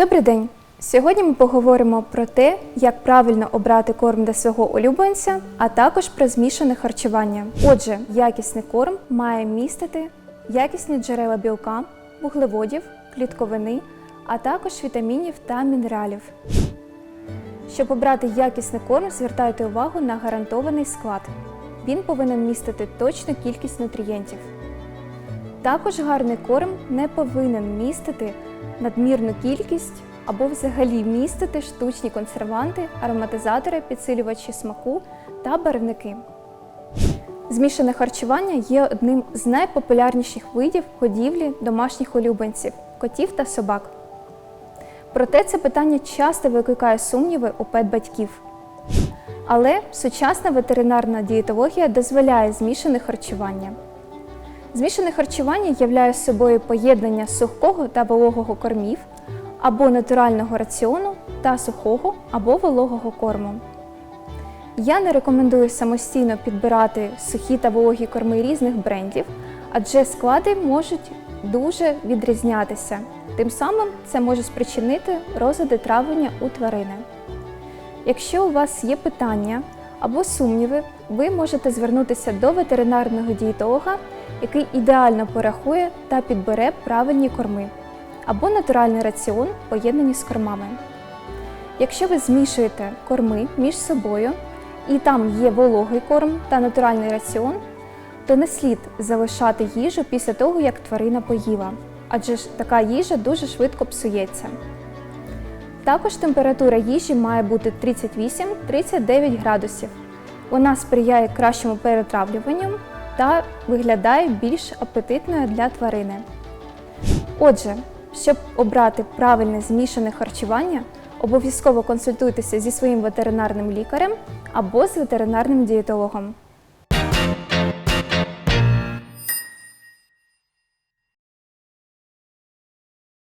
Добрий день! Сьогодні ми поговоримо про те, як правильно обрати корм для свого улюбленця, а також про змішане харчування. Отже, якісний корм має містити якісні джерела білка, вуглеводів, клітковини, а також вітамінів та мінералів. Щоб обрати якісний корм, звертайте увагу на гарантований склад. Він повинен містити точну кількість нутрієнтів. Також гарний корм не повинен містити надмірну кількість або взагалі містити штучні консерванти, ароматизатори, підсилювачі смаку та барвники. Змішане харчування є одним з найпопулярніших видів годівлі домашніх улюбленців котів та собак. Проте це питання часто викликає сумніви у педбатьків. Але сучасна ветеринарна дієтологія дозволяє змішане харчування. Змішане харчування являє собою поєднання сухого та вологого кормів або натурального раціону та сухого або вологого корму. Я не рекомендую самостійно підбирати сухі та вологі корми різних брендів, адже склади можуть дуже відрізнятися. Тим самим це може спричинити розлади травлення у тварини. Якщо у вас є питання або сумніви, ви можете звернутися до ветеринарного дієтолога, який ідеально порахує та підбере правильні корми або натуральний раціон, поєднані з кормами. Якщо ви змішуєте корми між собою і там є вологий корм та натуральний раціон, то не слід залишати їжу після того, як тварина поїла, адже ж така їжа дуже швидко псується. Також температура їжі має бути 38-39 градусів. Вона сприяє кращому перетравлюванню та виглядає більш апетитною для тварини. Отже, щоб обрати правильне змішане харчування, обов'язково консультуйтеся зі своїм ветеринарним лікарем або з ветеринарним дієтологом.